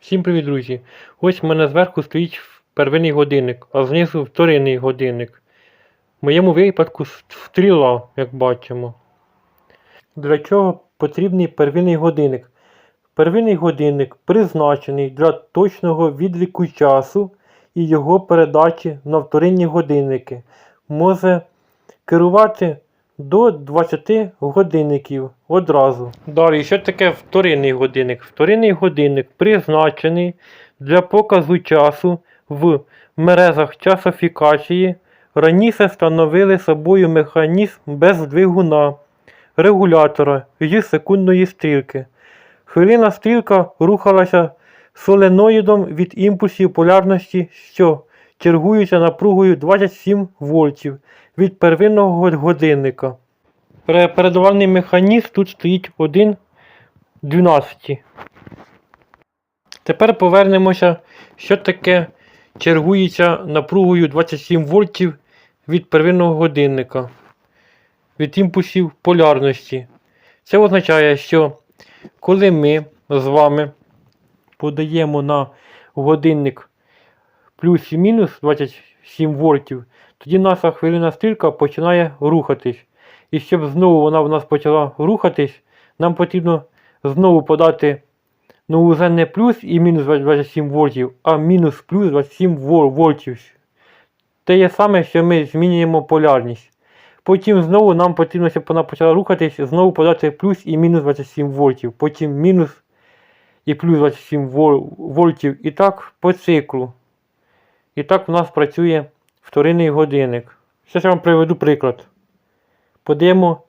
Всім привіт, друзі! Ось в мене зверху стоїть первинний годинник, а знизу вторинний годинник. В моєму випадку стріла, як бачимо. Для чого потрібний первинний годинник? Первинний годинник призначений для точного відліку часу і його передачі на вторинні годинники. Може керувати до 20 годинників одразу. Далі, що таке вторинний годинник? Вторинний годинник призначений для показу часу в мережах часофікації. Раніше встановили собою механізм без двигуна, регулятора зі секундної стрілки. Хвилина стрілка рухалася соленоїдом від імпульсів полярності, що чергуються напругою 27 вольтів від первинного годинника. Пере- Передавальний механізм тут стоїть 1 12. Тепер повернемося, що таке чергується напругою 27 вольтів від первинного годинника, від імпульсів полярності. Це означає, що коли ми з вами подаємо на годинник плюс і мінус 27 вольтів, тоді наша хвилина стрілка починає рухатись. І щоб знову вона в нас почала рухатись, нам потрібно знову подати ну, уже не плюс і мінус 27 вольтів, а мінус плюс 27 вол- вольтів. Те є саме, що ми змінюємо полярність. Потім знову нам потрібно, щоб вона почала рухатись, знову подати плюс і мінус 27 вольтів. Потім мінус і плюс 27 вол- вольтів. І так по циклу. І так у нас працює вторинний годинник. Зараз я вам приведу приклад. Подаємо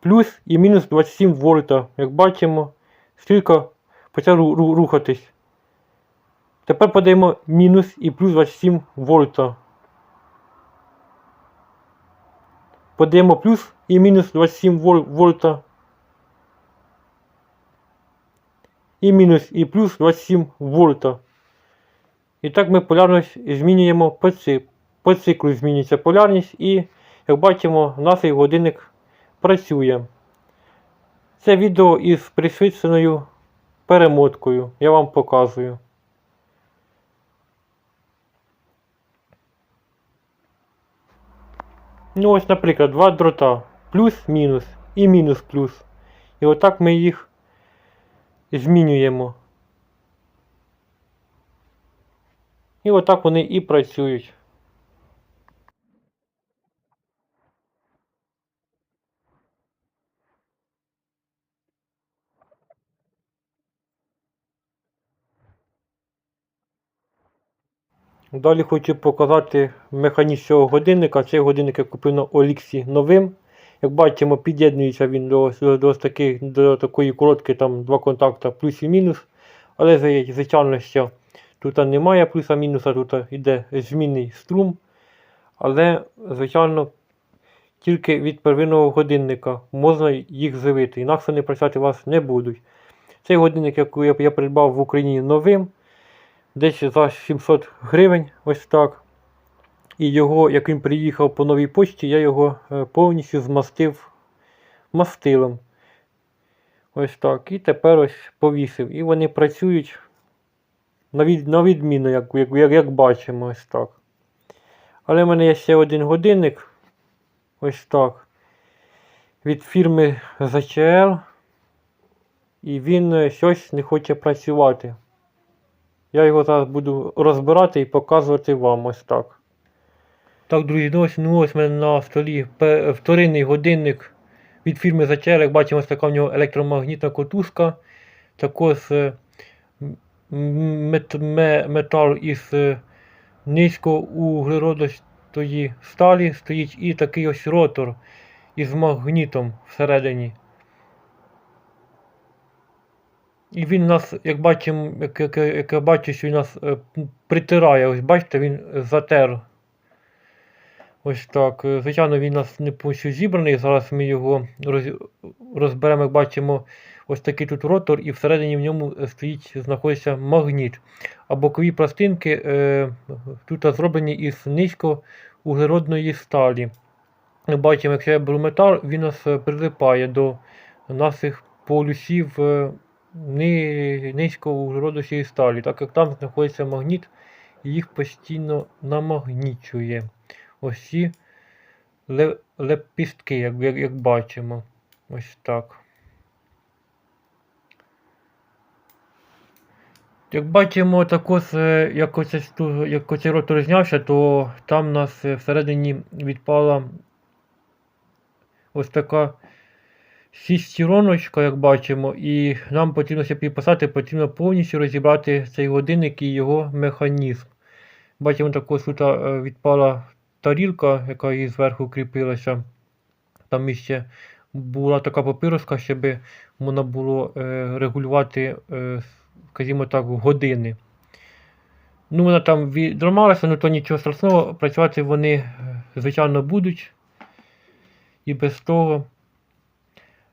плюс і мінус 27 вольта. Як бачимо, стрілка почала ру- ру- рухатись. Тепер подаємо мінус і плюс 27 вольта. Подаємо плюс і мінус 27 вольта. І мінус і плюс 27 вольта. І так ми полярність змінюємо по, ци- по циклу змінюється полярність і, як бачимо, наш годинник працює. Це відео із пришвидшеною перемоткою. Я вам показую. Ну ось, наприклад, два дрота. Плюс-мінус і мінус-плюс. І отак ми їх змінюємо. І отак вони і працюють. Далі хочу показати механізм цього годинника. Цей годинник я купив на Оліксі новим. Як бачимо, під'єднується він до, до, таких, до такої короткої там два контакти плюс і мінус. Але звичайно, що тут немає плюса мінуса, тут йде змінний струм. Але, звичайно, тільки від первинного годинника можна їх живити, інакше вони працювати вас не будуть. Цей годинник, який я придбав в Україні новим, десь за 700 гривень, ось так. І його, як він приїхав по новій почті, я його е, повністю змастив мастилом. Ось так. І тепер ось повісив. І вони працюють на, від, на відміну, як, як, як, бачимо, ось так. Але в мене є ще один годинник. Ось так. Від фірми ZCL. І він е, щось не хоче працювати. Я його зараз буду розбирати і показувати вам ось так. Так, друзі, ну ось, ну ось в на столі вторинний годинник від фірми. Як бачимо, ось така в нього електромагнітна котушка. Також е, мет, метал із е, низькоуглеродостої сталі стоїть і такий ось ротор із магнітом всередині. І він нас, як бачимо, як, як, як що він нас е, притирає. Ось бачите, він затер. Ось так. Е, Звичайно, він нас не повністю зібраний. Зараз ми його роз, розберемо, як бачимо, ось такий тут ротор, і всередині в ньому стоїть, знаходиться магніт. А бокові пластинки е, тут зроблені із низькоуглеродної сталі. Ми бачимо, якщо я беру метал, він нас е, прилипає до наших полюсів е, ни, низькоуглеродності сталі, так як там знаходиться магніт, і їх постійно намагнічує. Ось ці лепістки, як, як, як бачимо. Ось так. Як бачимо, також, е, як сту- як оцей ротор знявся, то там у нас е, всередині відпала ось така шістіроночка, як бачимо, і нам потрібно, щоб її потрібно повністю розібрати цей годинник і його механізм. Бачимо, також тут е, відпала тарілка, яка її зверху кріпилася. Там іще була така папироска, щоб можна було е, регулювати, е, скажімо так, години. Ну, вона там відламалася, ну то нічого страшного, працювати вони, звичайно, будуть. І без того.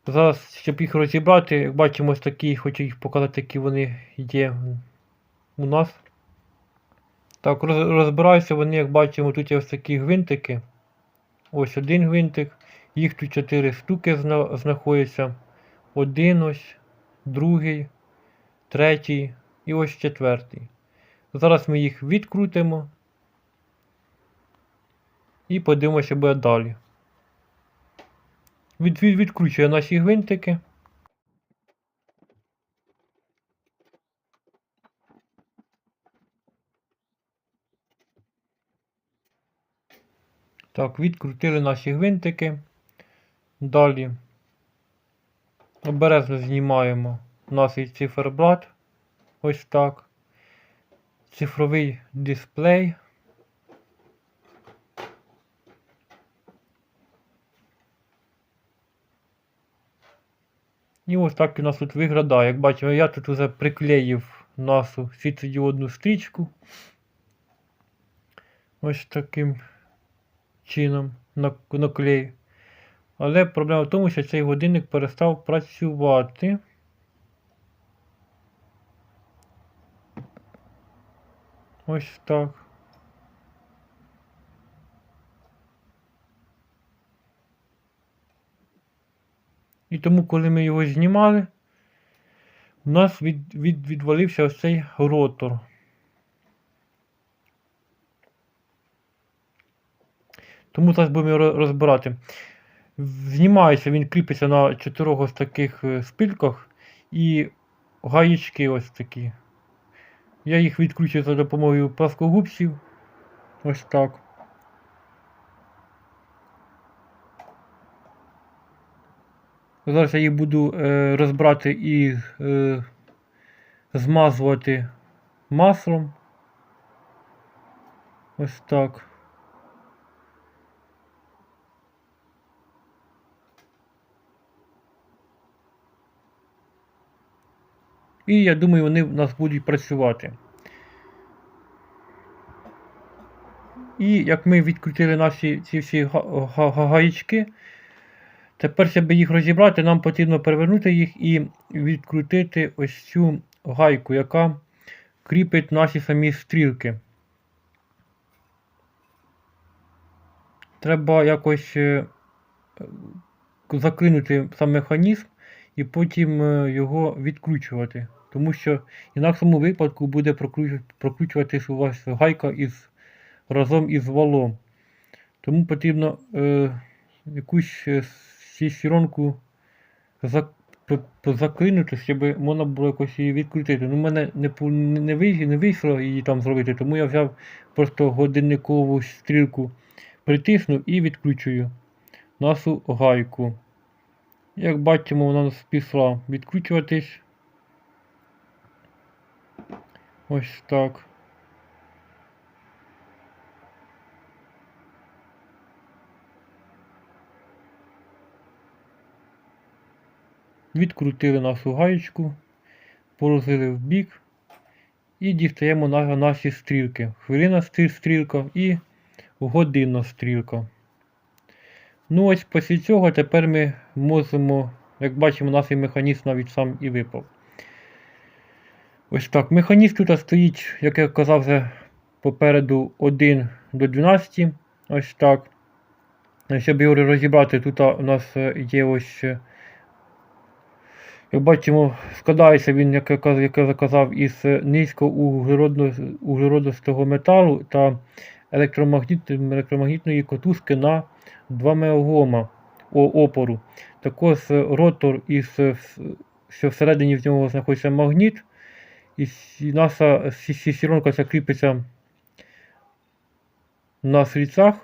Зараз, щоб їх розібрати, як бачимо, ось такі, хочу їх показати, які вони є у нас. Так, роз, розбираються вони, як бачимо, тут є ось такі гвинтики. Ось один гвинтик. Їх тут 4 штуки зна- знаходяться. Один ось, другий, третій і ось четвертий. Зараз ми їх відкрутимо і подивимося, буде далі. Від, від, відкручує наші гвинтики. Так, відкрутили наші гвинтики. Далі обережно знімаємо наш циферблат. Ось так. Цифровий дисплей. І ось так у нас тут виглядає. Як бачимо, я тут вже приклеїв нашу світлодіодну стрічку. Ось таким чином наклею. Але проблема в тому, що цей годинник перестав працювати. Ось так. І тому, коли ми його знімали, у нас від, від, відвалився ось цей ротор. Тому зараз будемо його розбирати. Знімається, він кріпиться на чотирьох ось таких е, спильках і гаєчки ось такі. Я їх відкручую за допомогою пласкогубців. Ось так. Зараз я їх буду е, розбирати і е, змазувати маслом. Ось так. І я думаю, вони в нас будуть працювати. І як ми відкрутили наші ці всі га- га- га- гаєчки, тепер, щоб їх розібрати, нам потрібно перевернути їх і відкрутити ось цю гайку, яка кріпить наші самі стрілки. Треба якось е, заклинути сам механізм і потім е, його відкручувати. Тому що в інакшому випадку буде прокручу- прокручуватись у вас гайка із, разом із валом. Тому потрібно е, якусь сіронку за, п- п- заклинути, щоб можна було якось її відкрутити. Ну, в мене не, не, не, вийшло її там зробити, тому я взяв просто годинникову стрілку, притиснув і відкручую нашу гайку. Як бачимо, вона нас пішла відкручуватись. Ось так. Відкрутили нашу гаєчку, положили в бік і дістаємо на наші стрілки. Хвилина стрілка і годинна стрілка. Ну ось після цього тепер ми можемо, як бачимо, наш механізм навіть сам і випав. Ось так. Механізм тут стоїть, як я казав, вже попереду 1 до 12. Ось так. Щоб його розібрати, тут у нас е, є ось е, Як бачимо, складається він, як я каз- заказав, із е, низькоуглеродостого металу та електромагніт, електромагнітної котушки на 2 мегома о- опору. Також е, ротор із е, що всередині в нього знаходиться магніт, і наша сі- сі- сіронка ця кріпиться на свіцах.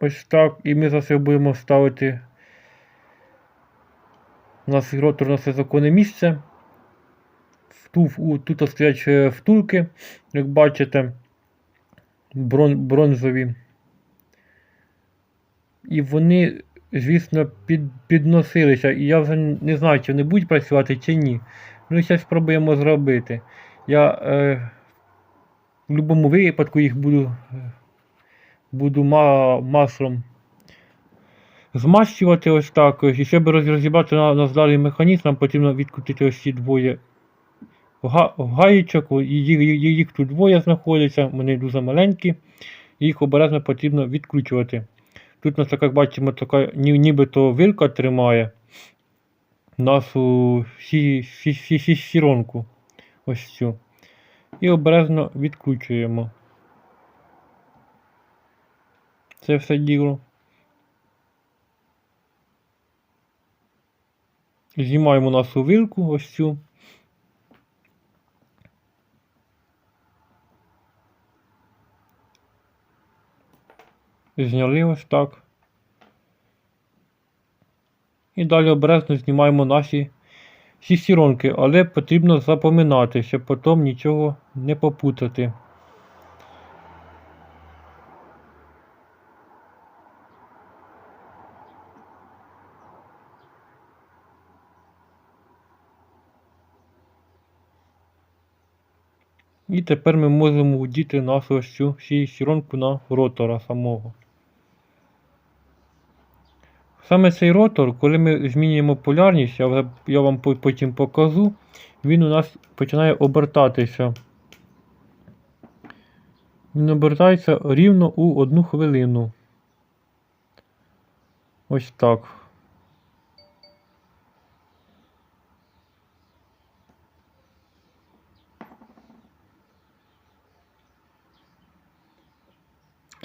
Ось так. І ми зараз його будемо ставити. У нас ротор на все законне місце. Тут стоять е, втулки, як бачите, брон, бронзові. І вони, звісно, під, підносилися. І я вже не знаю, чи вони будуть працювати, чи ні. Ну, зараз спробуємо зробити. Я е, в будь-якому випадку їх буду, е, буду ма, маслом змащувати ось так. І щоб роз- розібрати на, на здалий механізм, нам потрібно відкрутити ось ці двоє га- гаєчок. Їх, їх, їх тут двоє знаходяться, вони дуже маленькі. Їх обережно потрібно відкручувати. Тут нас, як бачимо, така ні- нібито вилка тримає нашу сі, сіронку. Ось цю. І обережно відкручуємо. Це все діло. Знімаємо нашу вилку ось цю. Зняли ось так. І далі обережно знімаємо наші всі сіронки, але потрібно запоминати, щоб потім нічого не попутати. І тепер ми можемо вдіти нашу ось цю всі сіронку на ротора самого. Саме цей ротор, коли ми змінюємо полярність, я, вже- я вам потім покажу, він у нас починає обертатися. Він обертається рівно у одну хвилину. Ось так.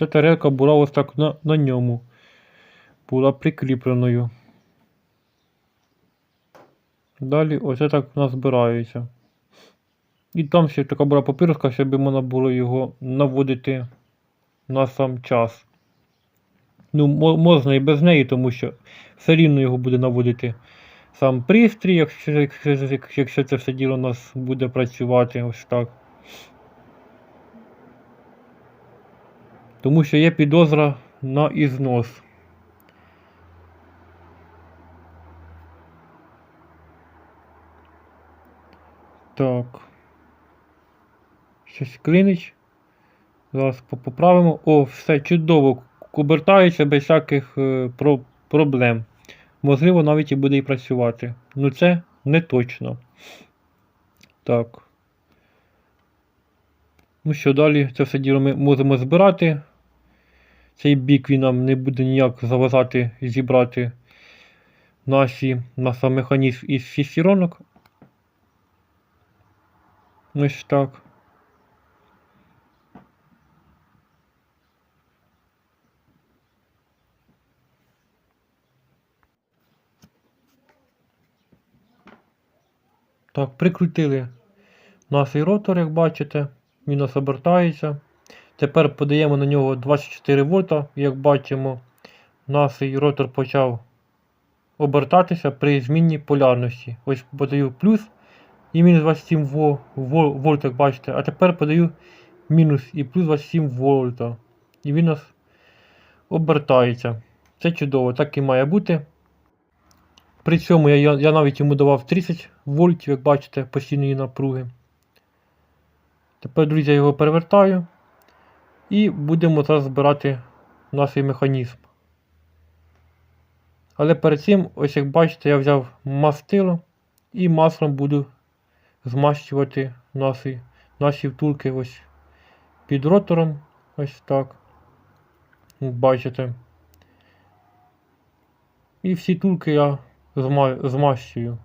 Ця тарелка була ось так на, на ньому. Була прикріпленою. Далі оце так у нас збирається. І там ще така була папірка, щоб можна було його наводити на сам час. Ну, можна і без неї, тому що все рівно його буде наводити сам пристрій, якщо, якщо це все діло у нас буде працювати ось так. Тому що є підозра на ізнос. Так. Щось клинить. Зараз поправимо. О, все чудово. Обертається без всяких е, про- проблем. Можливо, навіть і буде і працювати. Ну це не точно. Так. Ну що, далі це все діло ми можемо збирати. Цей бік він нам не буде ніяк заважати зібрати наші, наш механізм із шестеронок. Ось так. Так, прикрутили наш ротор, як бачите. Він нас обертається. Тепер подаємо на нього 24 вольта. Як бачимо, наш ротор почав обертатися при зміні полярності. Ось подаю плюс і мінус 27 во- во- вольт, як бачите. А тепер подаю мінус і плюс 27 вольта. І він нас обертається. Це чудово, так і має бути. При цьому я, я, я навіть йому давав 30 вольтів, як бачите, постійної напруги. Тепер, друзі, я його перевертаю. І будемо зараз збирати наш механізм. Але перед цим, ось як бачите, я взяв мастило і маслом буду змащувати наші, наші втулки ось під ротором. Ось так. Бачите. І всі тулки я зма- змащую.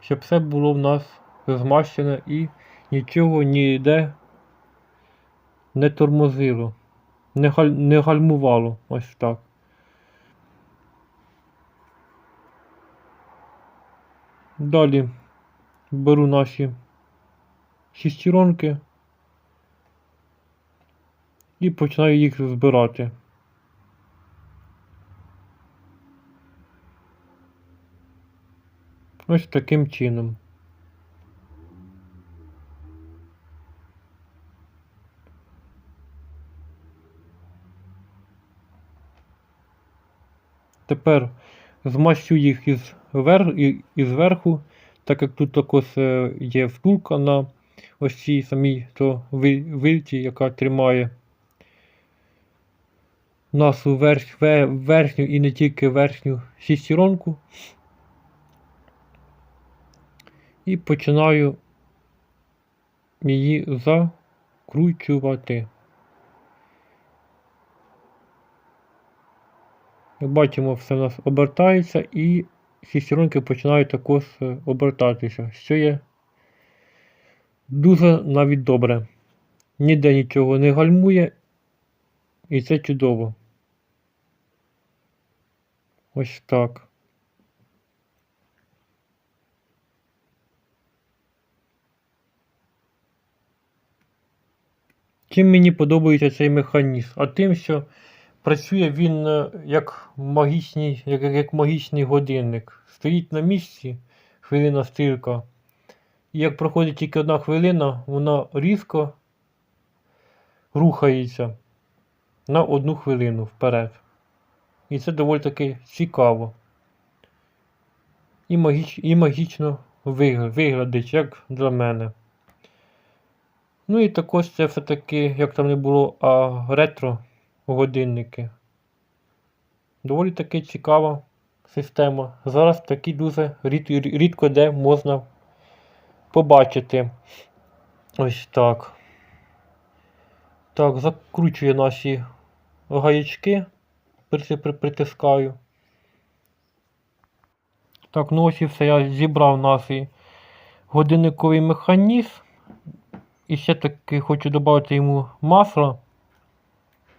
Щоб все було в нас змащене і нічого ніде не тормозило, не, галь, не гальмувало. Ось так. Далі беру наші шестеронки і починаю їх збирати. Ось таким чином. Тепер змащу їх із, вер... із верху, так як тут також е, є втулка на ось цій самій то ви- вильті, яка тримає нашу верх... верхню і не тільки верхню шестеронку. І починаю її закручувати. Як бачимо, все у нас обертається і шестеронки починають також е, обертатися, що є дуже навіть добре. Ніде нічого не гальмує, і це чудово. Ось так. Чим мені подобається цей механізм? А тим, що працює він е, як магічний, як, як магічний годинник. Стоїть на місці, хвилина стрілка. І як проходить тільки одна хвилина, вона різко рухається на одну хвилину вперед. І це доволі таки цікаво. І, магіч, і магічно вигля- виглядить, як для мене. Ну і також це все-таки, як там не було, а ретро годинники. Доволі таки цікава система. Зараз такі дуже рід, рідко де можна побачити. Ось так. Так, закручую наші гаячки, при- при- притискаю. Так, ну ось і все. Я зібрав наш годинниковий механізм. І ще таки хочу додати йому масла,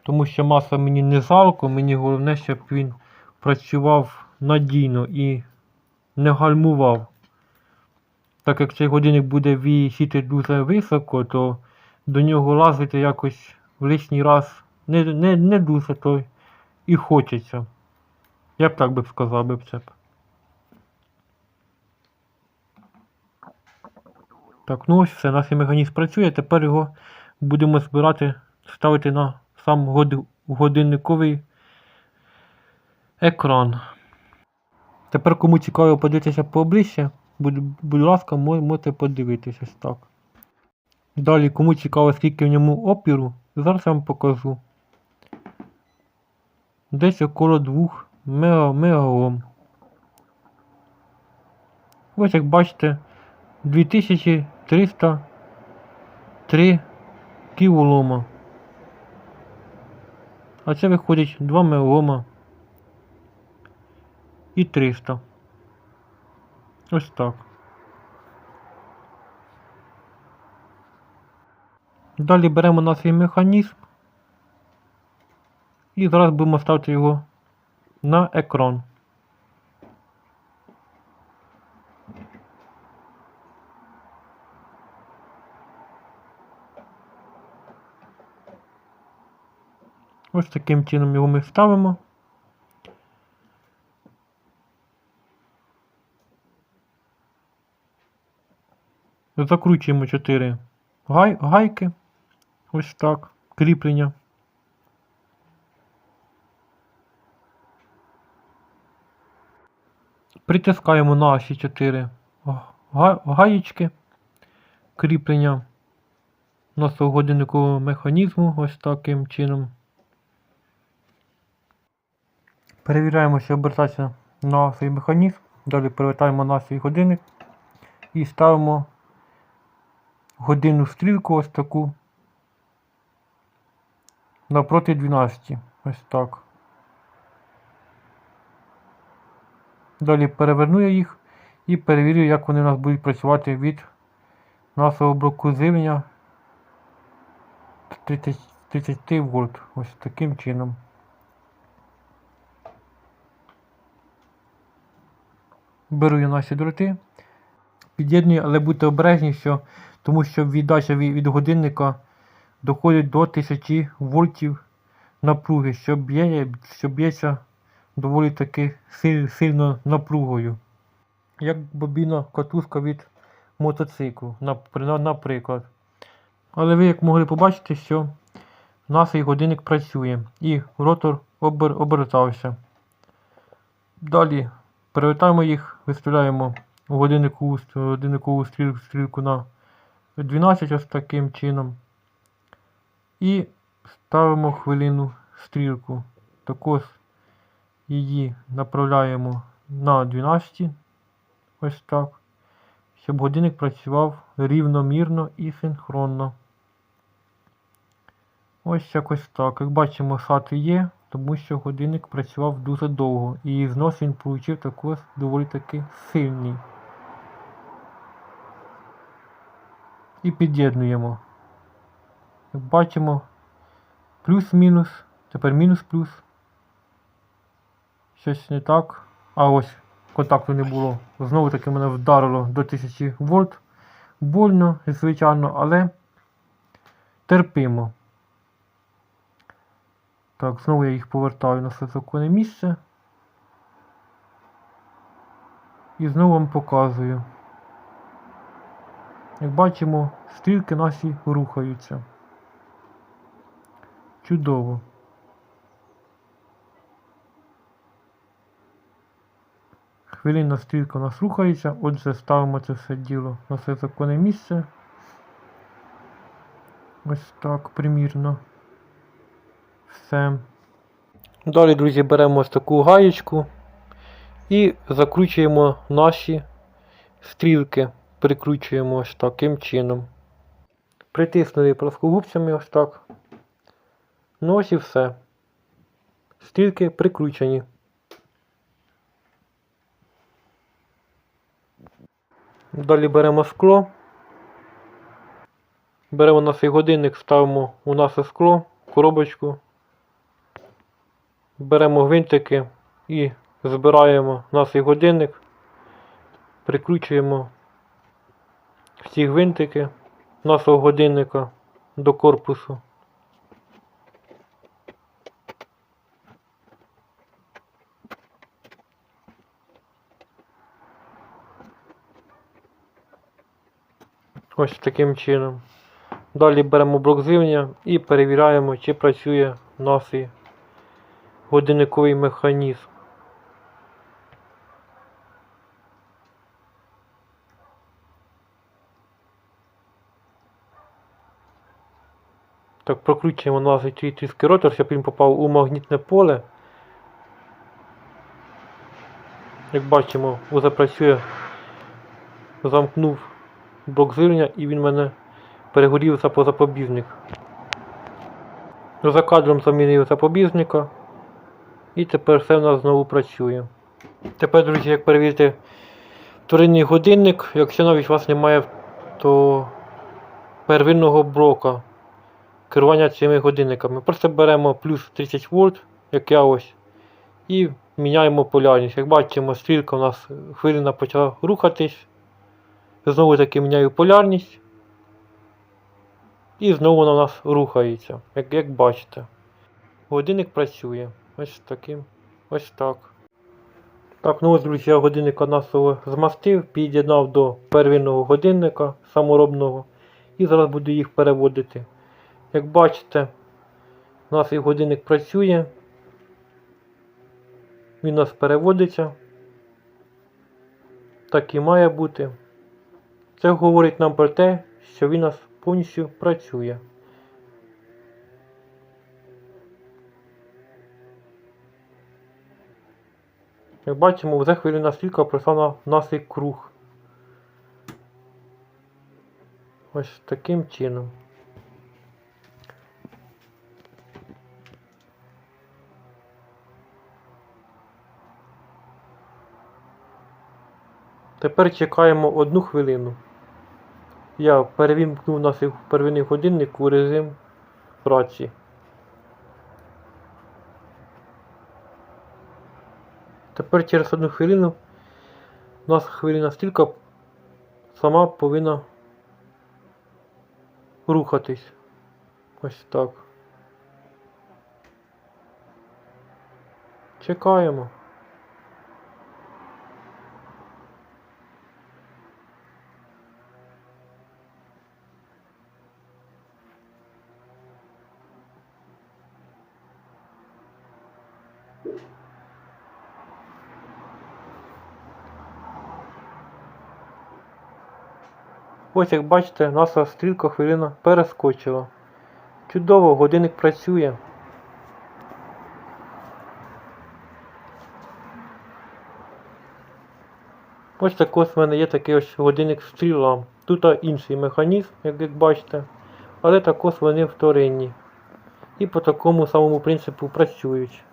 тому що масла мені не жалко, мені головне, щоб він працював надійно і не гальмував. Так як цей годинник буде висіти дуже високо, то до нього лазити якось в лишній раз не, не, не дуже то і хочеться. Я б так би сказав би це. Так, ну ось все, наш механізм працює. Тепер його будемо збирати, ставити на сам годинниковий екран. Тепер, кому цікаво подивитися поближче, будь, ласка, можете подивитися так. Далі, кому цікаво, скільки в ньому опіру, зараз я вам покажу. Десь около 2 мегаом. Ось як бачите, 2303 кілома. А це виходить 2 мегаома і 300. Ось так. Далі беремо на свій механізм і зараз будемо ставити його на екран. Ось таким чином його ми ставимо. Закручуємо 4 гай, гайки. Ось так. Кріплення. Притискаємо наші 4 га- гаєчки. Кріплення нашого годинникового механізму ось таким чином. Перевіряємо, що обертається на свій механізм. Далі перевертаємо на свій годинник і ставимо годинну стрілку ось таку напроти 12. Ось так. Далі переверну я їх і перевірю, як вони у нас будуть працювати від нашого блоку живлення 30, 30 вольт. Ось таким чином. Беру я наші дроти, під'єдную, але будьте обережні, що, тому що віддача від, годинника доходить до 1000 вольтів напруги, що б'є, що б'ється доволі таки силь- сильно напругою. Як бобіна катушка від мотоциклу, наприклад. Але ви як могли побачити, що наш годинник працює і ротор обер, обертався. Далі перевертаємо їх, виставляємо у годинникову, годинникову стріл, стрілку на 12 ось таким чином. І ставимо хвилину стрілку. Також її направляємо на 12. Ось так. Щоб годинник працював рівномірно і синхронно. Ось якось так. Як бачимо, шати є, тому що годинник працював дуже довго. І знос він отримав також доволі таки сильний. І під'єднуємо. Як бачимо, плюс-мінус, тепер мінус-плюс. Щось не так. А ось контакту не було. Знову таки мене вдарило до 1000 вольт. Больно, звичайно, але терпимо. Так, знову я їх повертаю на своє законне місце. І знову вам показую. Як бачимо, стрілки наші рухаються. Чудово. Хвилинна стрілка у нас рухається, отже ставимо це все діло на своє законне місце. Ось так примірно. Все. Далі, друзі, беремо ось таку гаєчку і закручуємо наші стрілки. Прикручуємо ось таким чином. Притиснули плоскогубцями ось так. Ну ось і все. Стрілки прикручені. Далі беремо скло. Беремо наш годинник, ставимо у наше скло, коробочку. Беремо гвинтики і збираємо наш годинник, прикручуємо всі гвинтики нашого годинника до корпусу. Ось таким чином. Далі беремо блок живлення і перевіряємо, чи працює наш годинниковий механізм. Так, прокручуємо наш тріски ротор, щоб він попав у магнітне поле. Як бачимо, вже працює, замкнув блок живлення і він мене перегорівся по запобіжник. За кадром замінив запобіжника. І тепер все в нас знову працює. Тепер, друзі, як перевірити вторинний годинник, якщо навіть у вас немає то первинного блока керування цими годинниками. Просто беремо плюс 30 вольт, як я ось, і міняємо полярність. Як бачимо, стрілка у нас хвилина почала рухатись. Знову таки міняю полярність. І знову вона у нас рухається, як, як бачите. Годинник працює. Ось таким. Ось так. Так, ну ось, друзі, я годинника нашого змастив, під'єднав до первинного годинника саморобного. І зараз буду їх переводити. Як бачите, наш годинник працює. Він у нас переводиться. Так і має бути. Це говорить нам про те, що він у нас повністю працює. Як бачимо, вже хвилина стрілка пройшла на наш круг. Ось таким чином. Тепер чекаємо одну хвилину. Я перевімкнув наш первинний годинник у режим праці. Тепер через одну хвилину у нас хвилина стрілка сама повинна рухатись. Ось так. Чекаємо. Ось як бачите, наша стрілка хвилина перескочила. Чудово, годинник працює. Ось також в мене є такий ось годинник стріла. Тут інший механізм, як, бачите, але також вони вторинні. І по такому самому принципу працюють.